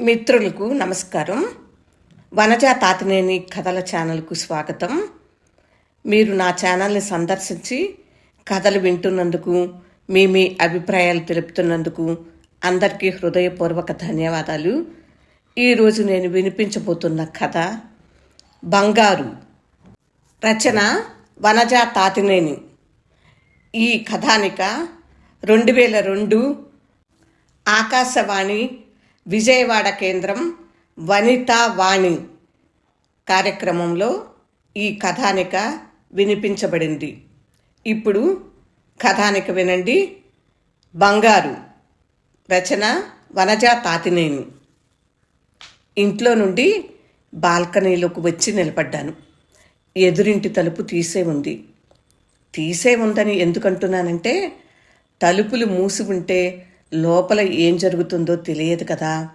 మిత్రులకు నమస్కారం. వనజ తాతినేని కథల ఛానల్కు స్వాగతం. మీరు నా ఛానల్ని సందర్శించి కథలు వింటున్నందుకు మీ మీ అభిప్రాయాలు తెలుపుతున్నందుకు అందరికీ హృదయపూర్వక ధన్యవాదాలు. ఈరోజు నేను వినిపించబోతున్న కథ బంగారు రచన వనజ తాతినేని. ఈ కథానిక రెండు వేల రెండు ఆకాశవాణి విజయవాడ కేంద్రం వనితా వాణి కార్యక్రమంలో ఈ కథానిక వినిపించబడింది. ఇప్పుడు కథానిక వినండి. బంగారు రచన వనజా తాతినేని. ఇంట్లో నుండి బాల్కనీలోకి వచ్చి నిలబడ్డాను. ఎదురింటి తలుపు తీసే ఉంది. తీసే ఉందని ఎందుకంటున్నానంటే తలుపులు మూసి ఉంటే లోపల ఏం జరుగుతుందో తెలియదు కదా.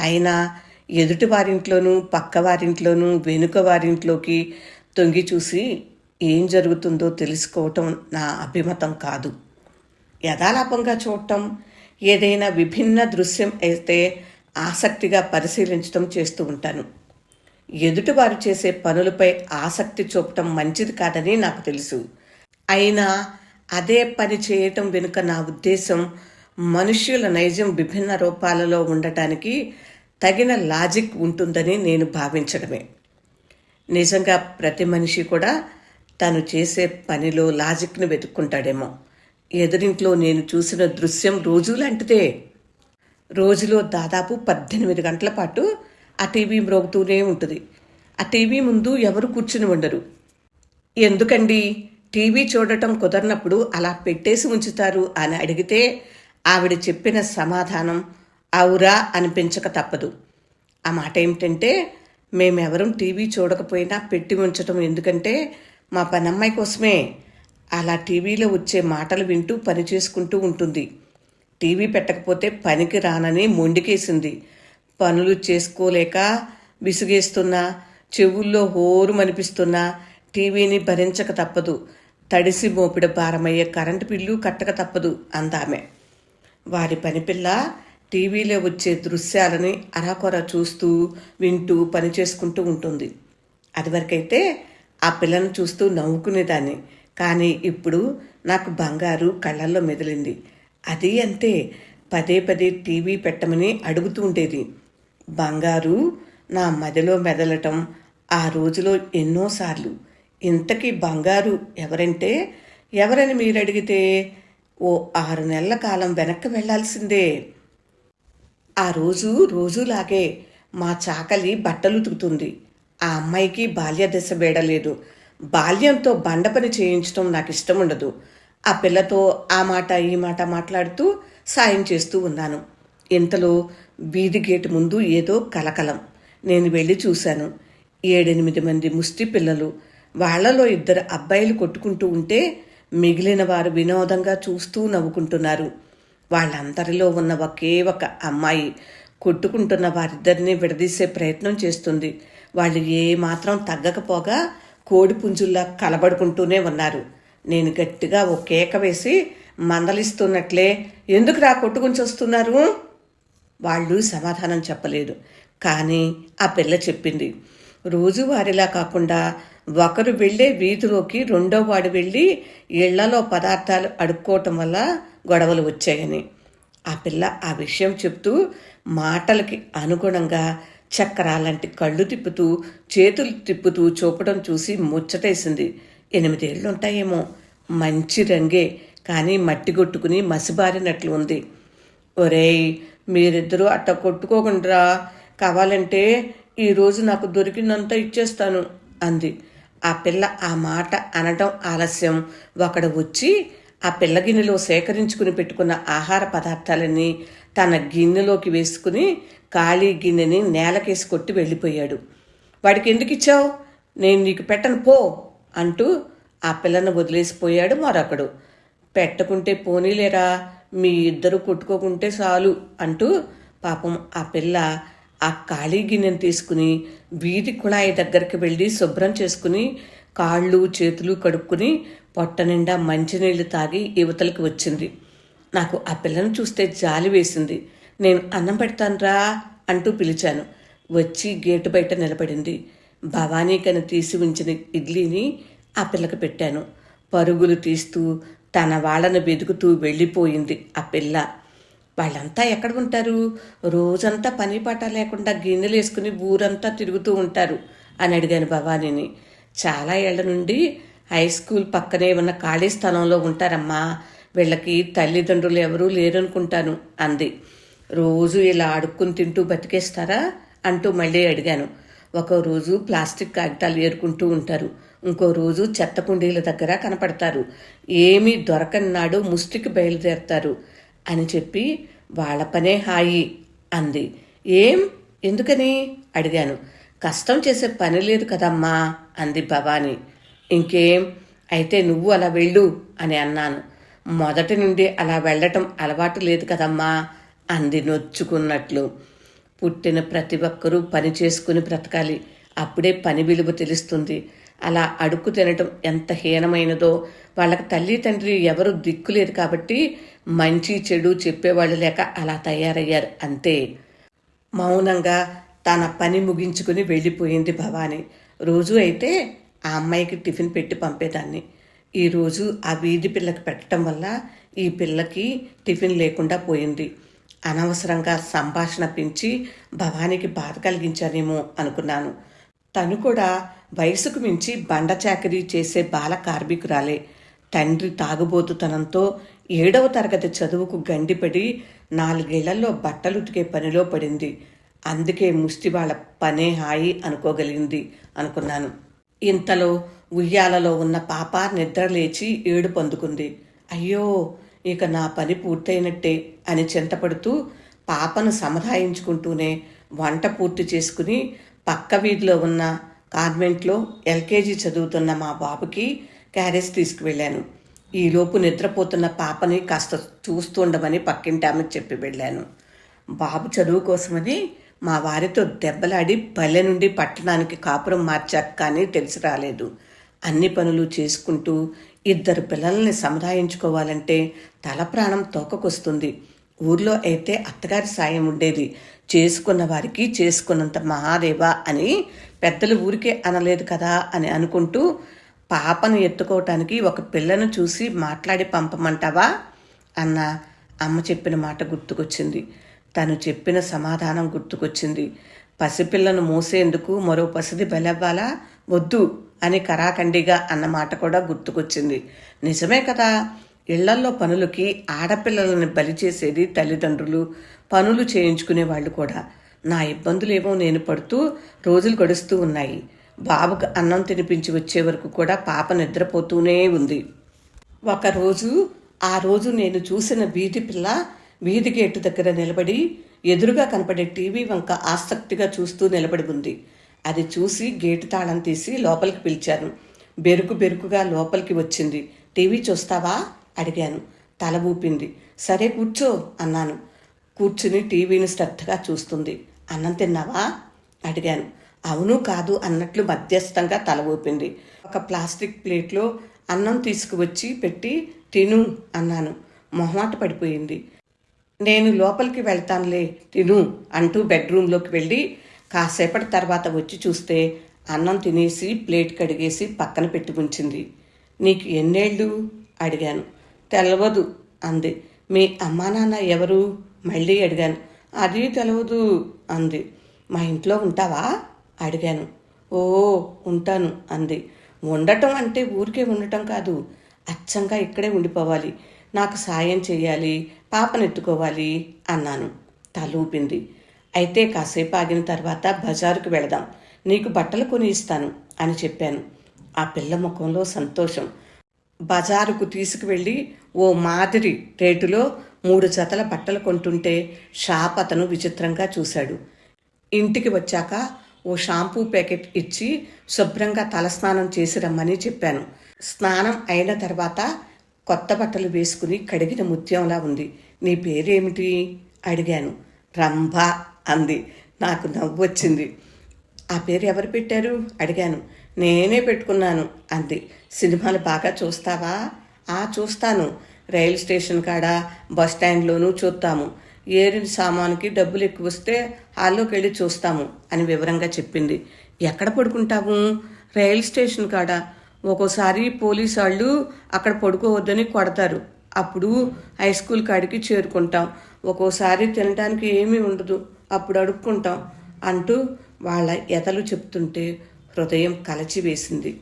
అయినా ఎదుటి వారింట్లోనూ పక్క వారింట్లోనూ వెనుక వారింట్లోకి తొంగి చూసి ఏం జరుగుతుందో తెలుసుకోవటం నా అభిమతం కాదు. యథాలాపంగా చూడటం ఏదైనా విభిన్న దృశ్యం అయితే ఆసక్తిగా పరిశీలించడం చేస్తూ ఉంటాను. ఎదుటివారు చేసే పనులపై ఆసక్తి చూపటం మంచిది కాదని నాకు తెలుసు. అయినా అదే పని చేయటం వెనుక నా ఉద్దేశం మనుష్యుల నైజం విభిన్న రూపాలలో ఉండటానికి తగిన లాజిక్ ఉంటుందని నేను భావించడమే. నిజంగా ప్రతి మనిషి కూడా తను చేసే పనిలో లాజిక్ను వెతుక్కుంటాడేమో. ఎదురింట్లో నేను చూసిన దృశ్యం రోజు లాంటిదే. రోజులో దాదాపు పద్దెనిమిది గంటల పాటు ఆ టీవీ మ్రోగుతూనే ఉంటుంది. ఆ టీవీ ముందు ఎవరు కూర్చుని ఉండరు. ఎందుకండి? టీవీ చూడటం కుదరినప్పుడు అలా పెట్టేసి ఉంచుతారు అని అడిగితే ఆవిడ చెప్పిన సమాధానం అవురా అనిపించక తప్పదు. ఆ మాట ఏమిటంటే మేమెవరం టీవీ చూడకపోయినా పెట్టి ఉంచటం ఎందుకంటే మా పనమ్మాయి కోసమే. అలా టీవీలో వచ్చే మాటలు వింటూ పని చేసుకుంటూ ఉంటుంది. టీవీ పెట్టకపోతే పనికి రానని మొండికేసింది. పనులు చేసుకోలేక విసుగేస్తున్నా చెవుల్లో హోరుమనిపిస్తున్నా టీవీని భరించక తప్పదు. తడిసి మోపిడ భారమయ్యే కరెంటు బిల్లు కట్టక తప్పదు అందామె. వారి పనిపిల్ల టీవీలో వచ్చే దృశ్యాలని అరాకొర చూస్తూ వింటూ పని చేసుకుంటూ ఉంటుంది. అదివరకైతే ఆ పిల్లను చూస్తూ నవ్వుకునేదాన్ని. కానీ ఇప్పుడు నాకు బంగారు కళ్ళల్లో మెదిలింది. అది అంతే పదే పదే టీవీ పెట్టమని అడుగుతూ ఉండేది. బంగారు నా మదిలో మెదలటం ఆ రోజులో ఎన్నోసార్లు. ఇంతకీ బంగారు ఎవరంటే ఎవరని మీరు అడిగితే ఓ ఆరు నెలల కాలం వెనక్కి వెళ్ళాల్సిందే. ఆ రోజు రోజులాగే మా చాకలి బట్టలు ఉతుకుతుంది. ఆ అమ్మాయికి బాల్య దశ వేడలేదు బాల్యంతో బండ పని చేయించడం నాకు ఇష్టం ఉండదు. ఆ పిల్లతో ఆ మాట ఈ మాట మాట్లాడుతూ సాయం చేస్తూ ఉన్నాను. ఇంతలో వీధి గేటు ముందు ఏదో కలకలం. నేను వెళ్ళి చూశాను. ఏడెనిమిది మంది ముష్టి పిల్లలు. వాళ్ళలో ఇద్దరు అబ్బాయిలు కొట్టుకుంటూ ఉంటే మిగిలిన వారు వినోదంగా చూస్తూ నవ్వుకుంటున్నారు. వాళ్ళందరిలో ఉన్న ఒకే ఒక అమ్మాయి కొట్టుకుంటున్న వారిద్దరిని విడదీసే ప్రయత్నం చేస్తుంది. వాళ్ళు ఏమాత్రం తగ్గకపోగా కోడి పుంజుల్లా కలబడుకుంటూనే ఉన్నారు. నేను గట్టిగా ఓ కేక వేసి మందలిస్తున్నట్లే ఎందుకు రా కొట్టుకుని వస్తున్నారు వాళ్ళు సమాధానం చెప్పలేదు. కానీ ఆ పిల్ల చెప్పింది రోజువారిలా కాకుండా ఒకరు వెళ్ళే వీధిలోకి రెండో వాడు వెళ్ళి ఇళ్ళలో పదార్థాలు అడుక్కోవటం వల్ల గొడవలు వచ్చాయని. ఆ పిల్ల ఆ విషయం చెప్తూ మాటలకి అనుగుణంగా చక్రాలంటి కళ్ళు తిప్పుతూ చేతులు తిప్పుతూ చూపడం చూసి ముచ్చటేసింది. ఎనిమిదేళ్ళు ఉంటాయేమో మంచి రంగే కానీ మట్టి కొట్టుకుని మసిబారినట్లు ఉంది. ఒరేయ్ మీరిద్దరూ అట్ట కొట్టుకోకుండా కావాలంటే ఈరోజు నాకు దొరికినంత ఇచ్చేస్తాను అంది. ఆ పిల్ల ఆ మాట అనడం ఆలస్యం. ఒకడు వచ్చి ఆ పిల్ల గిన్నెలో సేకరించుకుని పెట్టుకున్న ఆహార పదార్థాలన్నీ తన గిన్నెలోకి వేసుకుని ఖాళీ గిన్నెని నేలకేసి కొట్టి వెళ్ళిపోయాడు. వాడికి ఎందుకు ఇచ్చావు? నేను నీకు పెట్టను పో అంటూ ఆ పిల్లను వదిలేసిపోయాడు మరొకడు. పెట్టకుంటే పోనీలేరా మీ ఇద్దరు కొట్టుకోకుంటే చాలు అంటూ పాపం ఆ పిల్ల ఆ ఖాళీ గిన్నెను తీసుకుని వీధి కుళాయి దగ్గరికి వెళ్ళి శుభ్రం చేసుకుని కాళ్ళు చేతులు కడుక్కుని పొట్ట నిండా మంచినీళ్ళు తాగి యువతలకు వచ్చింది. నాకు ఆ పిల్లను చూస్తే జాలి వేసింది. నేను అన్నం పెడతానురా అంటూ పిలిచాను. వచ్చి గేటు బయట నిలబడింది. భవానీకని తీసి ఉంచిన ఇడ్లీని ఆ పిల్లకి పెట్టాను. పరుగులు తీస్తూ తన వాళ్ళను వెతుకుతూ వెళ్ళిపోయింది ఆ పిల్ల. వాళ్ళంతా ఎక్కడ ఉంటారు? రోజంతా పని పాట లేకుండా గిన్నెలు వేసుకుని ఊరంతా తిరుగుతూ ఉంటారు అని అడిగాను భవానీని. చాలా ఏళ్ళ నుండి హై స్కూల్ పక్కనే ఉన్న ఖాళీ స్థలంలో ఉంటారమ్మా. వీళ్ళకి తల్లిదండ్రులు ఎవరూ లేరనుకుంటాను అంది. రోజు ఇలా అడుక్కుని తింటూ బతికేస్తారా అంటూ మళ్ళీ అడిగాను. ఒక రోజు ప్లాస్టిక్ కాగితాలు ఏరుకుంటూ ఉంటారు. ఇంకో రోజు చెత్త కుండీల దగ్గర కనపడతారు. ఏమీ దొరకని నాడు ముష్టికి బయలుదేరతారు. అని చెప్పి వాళ్ళ పనే హాయి అంది. ఏం? ఎందుకని? అడిగాను. కష్టం చేసే పని లేదు కదమ్మా అంది భవానీ. ఇంకేం? అయితే నువ్వు అలా వెళ్ళు అని అన్నాను. మొదటి నుండి అలా వెళ్ళటం అలవాటు లేదు కదమ్మా అంది నొచ్చుకున్నట్లు. పుట్టిన ప్రతి ఒక్కరూ పని చేసుకుని బ్రతకాలి. అప్పుడే పని విలువ తెలుస్తుంది. అలా అడుక్కు తినటం ఎంత హీనమైనదో వాళ్ళకి తల్లి తండ్రి ఎవరు దిక్కులేదు కాబట్టి మంచి చెడు చెప్పేవాళ్ళు లేక అలా తయారయ్యారు అంతే. మౌనంగా తన పని ముగించుకుని వెళ్ళిపోయింది భవాని. రోజు అయితే ఆ అమ్మాయికి టిఫిన్ పెట్టి పంపేదాన్ని. ఈరోజు ఆ వీధి పిల్లకి పెట్టడం వల్ల ఈ పిల్లకి టిఫిన్ లేకుండా పోయింది. అనవసరంగా సంభాషణ పెంచి భవానికి బాధ కలిగించానేమో అనుకున్నాను. తను కూడా వయసుకు మించి బండ చాకరీ చేసే బాల కార్మికురాలే. తండ్రి తాగుబోతుతనంతో ఏడవ తరగతి చదువుకు గండిపడి నాలుగేళ్ళలో బట్టలుతికే పనిలో పడింది. అందుకే ముష్టి వాళ్ళ పనే హాయి అనుకోగలిగింది అనుకున్నాను. ఇంతలో ఉయ్యాలలో ఉన్న పాప నిద్ర లేచి ఏడు పొందుకుంది. అయ్యో ఇక నా పని పూర్తయినట్టే అని చింతపడుతూ పాపను సముదాయించుకుంటూనే వంట పూర్తి చేసుకుని పక్క వీధిలో ఉన్న కాన్వెంట్లో ఎల్కేజీ చదువుతున్న మా బాబుకి క్యారేజ్ తీసుకువెళ్ళాను. ఈలోపు నిద్రపోతున్న పాపని కాస్త చూస్తుండమని పక్కింటి ఆమెకు చెప్పి వెళ్ళాను. బాబు చదువు కోసమని మా వారితో దెబ్బలాడి పల్లె నుండి పట్టణానికి కాపురం మార్చాక కానీ తెలిసి రాలేదు. అన్ని పనులు చేసుకుంటూ ఇద్దరు పిల్లల్ని సముదాయించుకోవాలంటే తల ప్రాణం తోకకొస్తుంది. ఊర్లో అయితే అత్తగారి సాయం ఉండేది. చేసుకున్న వారికి చేసుకున్నంత మహాదేవ అని పెద్దలు ఊరికే అనలేదు కదా అని అనుకుంటూ పాపను ఎత్తుకోవటానికి ఒక పిల్లను చూసి మాట్లాడి పంపమంటావా? అన్న అమ్మ చెప్పిన మాట గుర్తుకొచ్చింది. తను చెప్పిన సమాధానం గుర్తుకొచ్చింది. పసిపిల్లను మోసేందుకు మరో పసిది బలవ్వాలా? వద్దు అని కరాఖండిగా అన్న మాట కూడా గుర్తుకొచ్చింది. నిజమే కదా ఇళ్ళల్లో పనులకి ఆడపిల్లలను బలి చేసేది తల్లిదండ్రులు పనులు చేయించుకునే వాళ్ళు కూడా. నా ఇబ్బందులేమో నేను పడుతూ రోజులు గడుస్తూ ఉన్నాయి. బాబుకు అన్నం తినిపించి వచ్చే వరకు కూడా పాప నిద్రపోతూనే ఉంది. ఒకరోజు ఆ రోజు నేను చూసిన వీధి పిల్ల వీధి గేటు దగ్గర నిలబడి ఎదురుగా కనపడే టీవీ వంక ఆసక్తిగా చూస్తూ నిలబడి ఉంది. అది చూసి గేటు తాళం తీసి లోపలికి పిలిచాను. బెరుకు బెరుకుగా లోపలికి వచ్చింది. టీవీ చూస్తావా? అడిగాను. తల ఊపింది. సరే కూర్చో అన్నాను. కూర్చుని టీవీని శ్రద్ధగా చూస్తుంది. అన్నం తిన్నావా? అడిగాను. అవును కాదు అన్నట్లు మధ్యస్థంగా తల ఊపింది. ఒక ప్లాస్టిక్ ప్లేట్లో అన్నం తీసుకువచ్చి పెట్టి తిను అన్నాను. మొహమాట పడిపోయింది. నేను లోపలికి వెళ్తానులే తిను అంటూ బెడ్రూమ్లోకి వెళ్ళి కాసేపటి తర్వాత వచ్చి చూస్తే అన్నం తినేసి ప్లేట్ కడిగేసి పక్కన పెట్టి ఉంచింది. నీకు ఎన్నేళ్ళు? అడిగాను. తెలవదు అంది. మీ అమ్మా నాన్న ఎవరు? మళ్ళీ అడిగాను. అది తెలవదు అంది. మా ఇంట్లో ఉంటావా? అడిగాను. ఓ ఉంటాను అంది. ఉండటం అంటే ఊరికే ఉండటం కాదు. అచ్చంగా ఇక్కడే ఉండిపోవాలి. నాకు సాయం చేయాలి పాపనెత్తుకోవాలి అన్నాను. తలూపింది అయితే కాసేపు ఆగిన తర్వాత బజారుకు వెళదాం. నీకు బట్టలు కొని ఇస్తాను అని చెప్పాను. ఆ పిల్ల ముఖంలో సంతోషం. బజారుకు తీసుకువెళ్ళి ఓ మాదిరి రేటులో మూడు జతల బట్టలు కొంటుంటే షాప్ అతను విచిత్రంగా చూశాడు. ఇంటికి వచ్చాక ఓ షాంపూ ప్యాకెట్ ఇచ్చి శుభ్రంగా తలస్నానం చేసి రమ్మని చెప్పాను. స్నానం అయిన తర్వాత కొత్త బట్టలు వేసుకుని కడిగిన ముత్యంలా ఉంది. నీ పేరేమిటి? అడిగాను. రంభ అంది. నాకు నవ్వు వచ్చింది ఆ పేరు ఎవరు పెట్టారు? అడిగాను. నేనే పెట్టుకున్నాను అంది. సినిమాలు బాగా చూస్తావా? ఆ చూస్తాను. రైలు స్టేషన్ కాడ బస్ స్టాండ్లోనూ చూస్తాము ఏరిన సామానుకి డబ్బులు ఎక్కువ వస్తే హాల్లోకి వెళ్ళి చూస్తాము అని వివరంగా చెప్పింది. ఎక్కడ పడుకుంటాము రైల్ స్టేషన్ కాడ. ఒక్కోసారి పోలీసు వాళ్ళు అక్కడ పడుకోవద్దని కొడతారు. అప్పుడు హై స్కూల్ కాడికి చేరుకుంటాం. ఒక్కోసారి తినడానికి ఏమీ ఉండదు. అప్పుడు అడుక్కుంటాం అంటూ వాళ్ళ ఎతలు చెప్తుంటే హృదయం కలచివేసింది.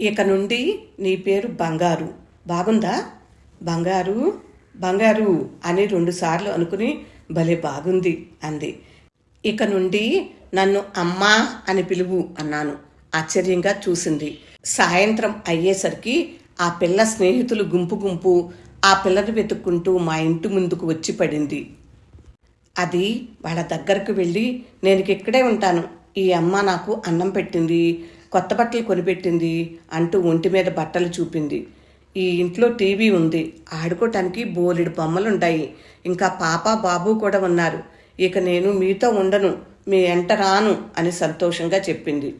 ఇక నుండి నీ పేరు బంగారు. బాగుందా? బంగారు బంగారు అని రెండుసార్లు అనుకుని భలే బాగుంది అంది. ఇక నుండి నన్ను అమ్మా అని పిలువు అన్నాను. ఆశ్చర్యంగా చూసింది. సాయంత్రం అయ్యేసరికి ఆ పిల్ల స్నేహితులు గుంపు గుంపు ఆ పిల్లని వెతుక్కుంటూ మా ఇంటి ముందుకు వచ్చి పడింది. అది వాళ్ళ దగ్గరకు వెళ్ళి నేను ఇక్కడే ఉంటాను. ఈ అమ్మ నాకు అన్నం పెట్టింది కొత్త బట్టలు కొనిపెట్టింది అంటూ ఒంటి మీద బట్టలు చూపింది. ఈ ఇంట్లో టీవీ ఉంది. ఆడుకోవటానికి బోలెడు బొమ్మలుంటాయి. ఇంకా పాప బాబు కూడా ఉన్నారు. ఇక నేను మీతో ఉండను. మీ ఎంట రాను అని సంతోషంగా చెప్పింది.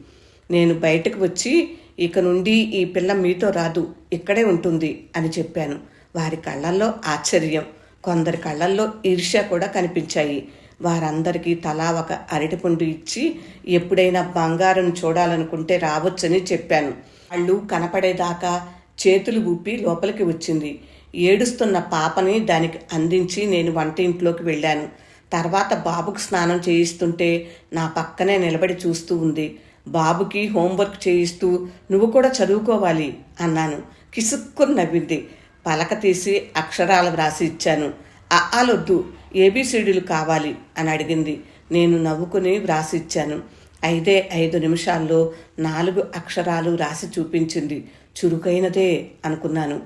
నేను బయటకు వచ్చి ఇక నుండి ఈ పిల్ల మీతో రాదు. ఇక్కడే ఉంటుంది అని చెప్పాను. వారి కళ్ళల్లో ఆశ్చర్యం. కొందరి కళ్ళల్లో ఈర్ష్య కూడా కనిపించాయి. వారందరికీ తలా ఒక అరటిపండు ఇచ్చి ఎప్పుడైనా బంగారం చూడాలనుకుంటే రావచ్చని చెప్పాను. వాళ్ళు కనపడేదాకా చేతులు ఊపి లోపలికి వచ్చింది. ఏడుస్తున్న పాపని దానికి అందించి నేను వంటింట్లోకి వెళ్ళాను. తర్వాత బాబుకు స్నానం చేయిస్తుంటే నా పక్కనే నిలబడి చూస్తూ ఉంది. బాబుకి హోంవర్క్ చేయిస్తూ నువ్వు కూడా చదువుకోవాలి అన్నాను. కిసుక్కుని నవ్వింది. పలక తీసి అక్షరాలు వ్రాసి ఇచ్చాను. అఆలొద్దు ఏబిసిడీలు కావాలి అని అడిగింది. నేను నవ్వుకుని వ్రాసి ఇచ్చాను. ఐదే ఐదు నిమిషాల్లో నాలుగు అక్షరాలు రాసి చూపించింది. చురుకైనదే అనుకున్నాను.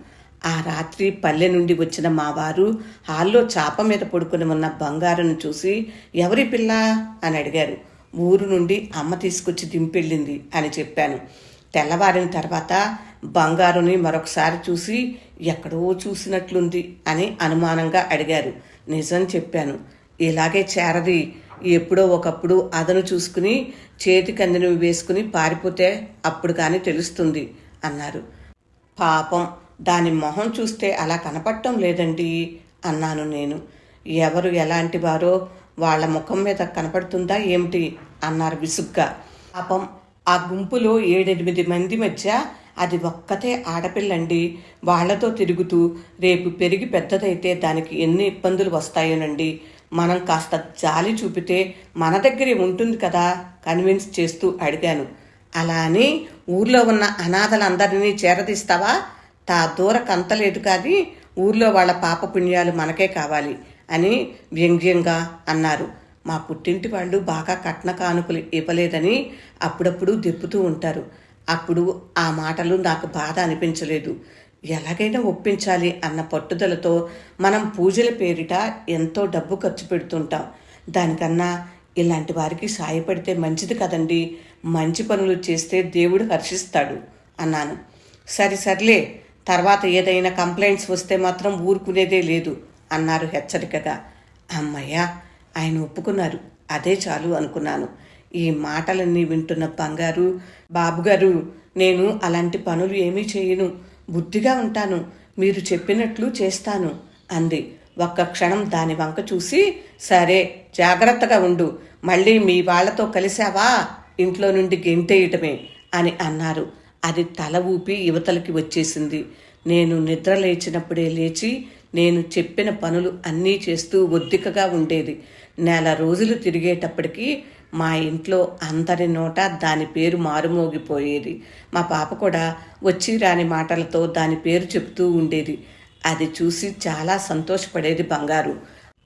ఆ రాత్రి పల్లె నుండి వచ్చిన మా వారు హాల్లో చాప మీద పడుకుని ఉన్న బంగారును చూసి ఎవరి పిల్ల? అని అడిగారు. ఊరు నుండి అమ్మ తీసుకొచ్చి దింపెళ్ళింది అని చెప్పాను. తెల్లవారిన తర్వాత బంగారుని మరొకసారి చూసి ఎక్కడో చూసినట్లుంది అని అనుమానంగా అడిగారు. నిజం చెప్పాను. ఇలాగే చేరది ఎప్పుడో ఒకప్పుడు అదను చూసుకుని చేతికి వేసుకుని పారిపోతే అప్పుడు కానీ తెలుస్తుంది అన్నారు. పాపం దాని మొహం చూస్తే అలా కనపడటం లేదండి అన్నాను నేను. ఎవరు ఎలాంటి వారో వాళ్ళ ముఖం మీద కనపడుతుందా ఏమిటి అన్నారు విసుగ్గా. పాపం ఆ గుంపులో ఏడెనిమిది మంది మధ్య అది ఒక్కతే ఆడపిల్లండి. వాళ్ళతో తిరుగుతూ రేపు పెరిగి పెద్దదైతే దానికి ఎన్ని ఇబ్బందులు వస్తాయోనండి. మనం కాస్త జాలి చూపితే మన దగ్గరే ఉంటుంది కదా కన్విన్స్ చేస్తూ అడిగాను. అలా అని ఊర్లో ఉన్న అనాథలందరినీ చేరదీస్తావా? తా దూర కంతలేదు కానీ ఊర్లో వాళ్ళ పాప పుణ్యాలు మనకే కావాలి అని వ్యంగ్యంగా అన్నారు. మా పుట్టింటి వాళ్ళు బాగా కట్న కానుకలు ఇవ్వలేదని అప్పుడప్పుడు దెప్పుతూ ఉంటారు. అప్పుడు ఆ మాటలు నాకు బాధ అనిపించలేదు. ఎలాగైనా ఒప్పించాలి అన్న పట్టుదలతో మనం పూజల పేరిట ఎంతో డబ్బు ఖర్చు పెడుతుంటాం. దానికన్నా ఇలాంటి వారికి సాయపడితే మంచిది కదండి. మంచి పనులు చేస్తే దేవుడు హర్షిస్తాడు అన్నాను. సరి సర్లే. తర్వాత ఏదైనా కంప్లైంట్స్ వస్తే మాత్రం ఊరుకునేదే లేదు అన్నారు హెచ్చరికగా. అమ్మయ్య ఆయన ఒప్పుకున్నారు. అదే చాలు అనుకున్నాను. ఈ మాటలన్నీ వింటున్న బంగారు బాబుగారు నేను అలాంటి పనులు ఏమీ చేయను. బుద్ధిగా ఉంటాను మీరు చెప్పినట్లు చేస్తాను అంది. ఒక్క క్షణం దాని వంక చూసి సరే జాగ్రత్తగా ఉండు మళ్ళీ మీ వాళ్ళతో కలిశావా ఇంట్లో నుండి గెంటేయటమే అని అన్నారు. అది తల ఊపి యువతలకి వచ్చేసింది. నేను నిద్ర లేచినప్పుడే లేచి నేను చెప్పిన పనులు అన్నీ చేస్తూ ఒద్దికగా ఉండేది. నెల రోజులు తిరిగేటప్పటికీ మా ఇంట్లో అందరి నోట దాని పేరు మారుమోగిపోయేది. మా పాప కూడా వచ్చి రాని మాటలతో దాని పేరు చెప్తూ ఉండేది. అది చూసి చాలా సంతోషపడేది బంగారు.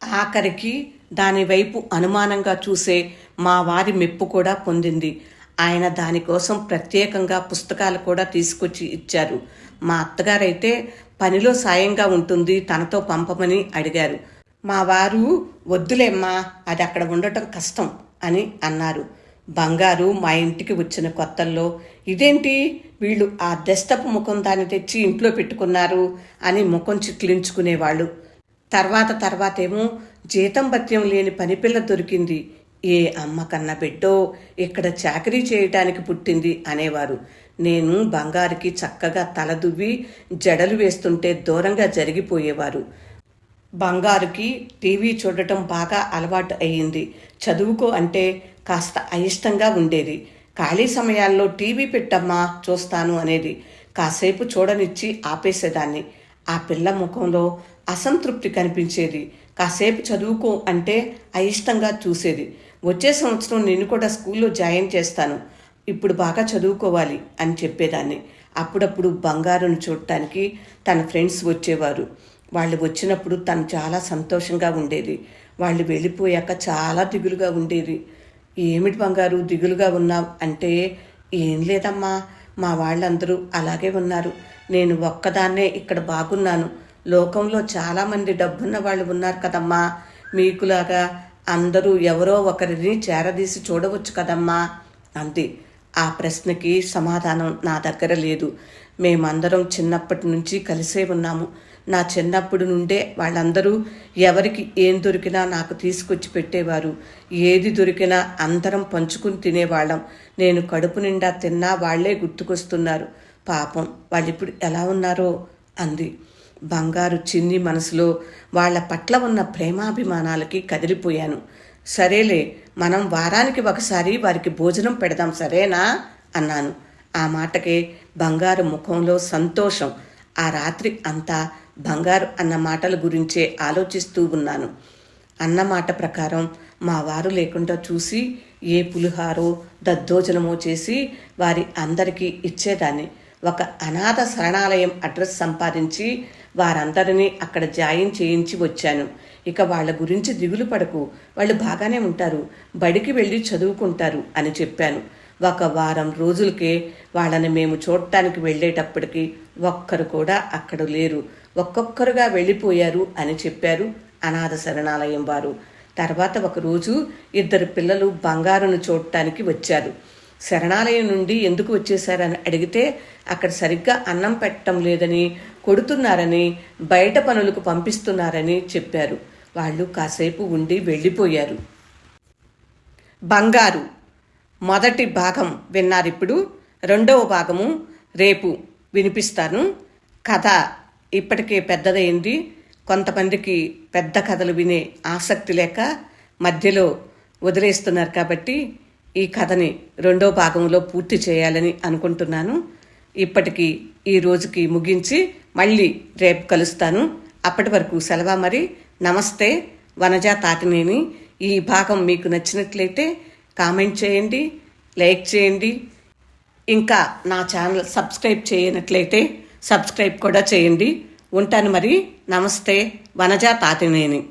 ఆఖరికి దాని వైపు అనుమానంగా చూసే మా వారి మెప్పు కూడా పొందింది. ఆయన దానికోసం ప్రత్యేకంగా పుస్తకాలు కూడా తీసుకొచ్చి ఇచ్చారు. మా అత్తగారైతే పనిలో సాయంగా ఉంటుంది తనతో పంపమని అడిగారు. మా వారు వద్దులేమ్మా అది అక్కడ ఉండటం కష్టం. అని అన్నారు. బంగారు మా ఇంటికి వచ్చిన కొత్తల్లో ఇదేంటి? వీళ్ళు ఆ దెస్తపు ముఖం దాన్ని తెచ్చి ఇంట్లో పెట్టుకున్నారు అని ముఖం చిట్లించుకునేవాళ్ళు. తర్వాత తర్వాతేమో జీతం భత్యం లేని పనిపిల్ల దొరికింది. ఏ అమ్మ కన్న బిడ్డో ఇక్కడ చాకరీ చేయటానికి పుట్టింది అనేవారు. నేను బంగారుకి చక్కగా తలదువ్వి జడలు వేస్తుంటే దూరంగా జరిగిపోయేవారు. బంగారుకి టీవీ చూడటం బాగా అలవాటు అయ్యింది. చదువుకో అంటే కాస్త అయిష్టంగా ఉండేది. ఖాళీ సమయాల్లో టీవీ పెట్టమ్మా చూస్తాను అనేది కాసేపు చూడనిచ్చి ఆపేసేదాన్ని. ఆ పిల్ల ముఖంలో అసంతృప్తి కనిపించేది. కాసేపు చదువుకో అంటే అయిష్టంగా చూసేది. వచ్చే సంవత్సరం నేను కూడా స్కూల్లో జాయిన్ చేస్తాను. ఇప్పుడు బాగా చదువుకోవాలి అని చెప్పేదాన్ని. అప్పుడప్పుడు బంగారును చూడటానికి తన ఫ్రెండ్స్ వచ్చేవారు. వాళ్ళు వచ్చినప్పుడు తను చాలా సంతోషంగా ఉండేది. వాళ్ళు వెళ్ళిపోయాక చాలా దిగులుగా ఉండేది. ఏమిటి బంగారు దిగులుగా ఉన్నావు? అంటే ఏం లేదమ్మా మా వాళ్ళందరూ అలాగే ఉన్నారు. నేను ఒక్కదాన్నే ఇక్కడ బాగున్నాను. లోకంలో చాలామంది డబ్బున్న వాళ్ళు ఉన్నారు కదమ్మా. మీకులాగా అందరూ ఎవరో ఒకరిని చేరదీసి చూడవచ్చు కదమ్మా. అంది. ఆ ప్రశ్నకి సమాధానం నా దగ్గర లేదు. మేమందరం చిన్నప్పటి నుంచి కలిసే ఉన్నాము. నా చిన్నప్పుడు నుండే వాళ్ళందరూ ఎవరికి ఏం దొరికినా నాకు తీసుకొచ్చి పెట్టేవారు. ఏది దొరికినా అందరం పంచుకుని తినేవాళ్ళం. నేను కడుపు నిండా తిన్నా వాళ్ళే గుర్తుకొస్తున్నారు. పాపం వాళ్ళిప్పుడు ఎలా ఉన్నారో అంది. బంగారు చిన్ని మనసులో వాళ్ళ పట్ల ఉన్న ప్రేమాభిమానాలకి కదిలిపోయాను. సరేలే మనం వారానికి ఒకసారి వారికి భోజనం పెడదాం సరేనా? అన్నాను. ఆ మాటకే బంగారు ముఖంలో సంతోషం. ఆ రాత్రి అంతా బంగారు అన్న మాటల గురించే ఆలోచిస్తూ ఉన్నాను. అన్న మాట ప్రకారం మా వారు లేకుండా చూసి ఏ పులిహారో దద్దోజనమో చేసి వారి అందరికీ ఇచ్చేదాన్ని. ఒక అనాథ శరణాలయం అడ్రస్ సంపాదించి వారందరినీ అక్కడ జాయిన్ చేయించి వచ్చాను. ఇక వాళ్ళ గురించి దిగులు పడకు. వాళ్ళు బాగానే ఉంటారు. బడికి వెళ్ళి చదువుకుంటారు అని చెప్పాను. ఒక వారం రోజులకే వాళ్ళని మేము చూడటానికి వెళ్ళేటప్పటికి ఒక్కరు కూడా అక్కడ లేరు. ఒక్కొక్కరుగా వెళ్ళిపోయారు అని చెప్పారు అనాథ శరణాలయం వారు. తర్వాత ఒకరోజు ఇద్దరు పిల్లలు బంగారును చూడటానికి వచ్చారు. శరణాలయం నుండి ఎందుకు వచ్చేశారని అడిగితే అక్కడ సరిగ్గా అన్నం పెట్టడం లేదని కొడుతున్నారని బయట పనులకు పంపిస్తున్నారని చెప్పారు. వాళ్ళు కాసేపు ఉండి వెళ్ళిపోయారు. బంగారు. మొదటి భాగం విన్నారిప్పుడు రెండవ భాగము రేపు వినిపిస్తాను. కథ ఇప్పటికే పెద్దదైంది. కొంతమందికి పెద్ద కథలు వినే ఆసక్తి లేక మధ్యలో వదిలేస్తున్నారు కాబట్టి ఈ కథని రెండో భాగంలో పూర్తి చేయాలని అనుకుంటున్నాను. ఇప్పటికి ఈ రోజుకి ముగించి మళ్ళీ రేపు కలుస్తాను. అప్పటి వరకు సెలవా మరి. నమస్తే వనజా తాటినేని. ఈ భాగం మీకు నచ్చినట్లయితే కామెంట్ చేయండి లైక్ చేయండి. ఇంకా నా ఛానల్ సబ్స్క్రైబ్ చేయనట్లయితే సబ్స్క్రైబ్ కూడా చేయండి. ఉంటాను మరి. నమస్తే. వనజా తాతినేని.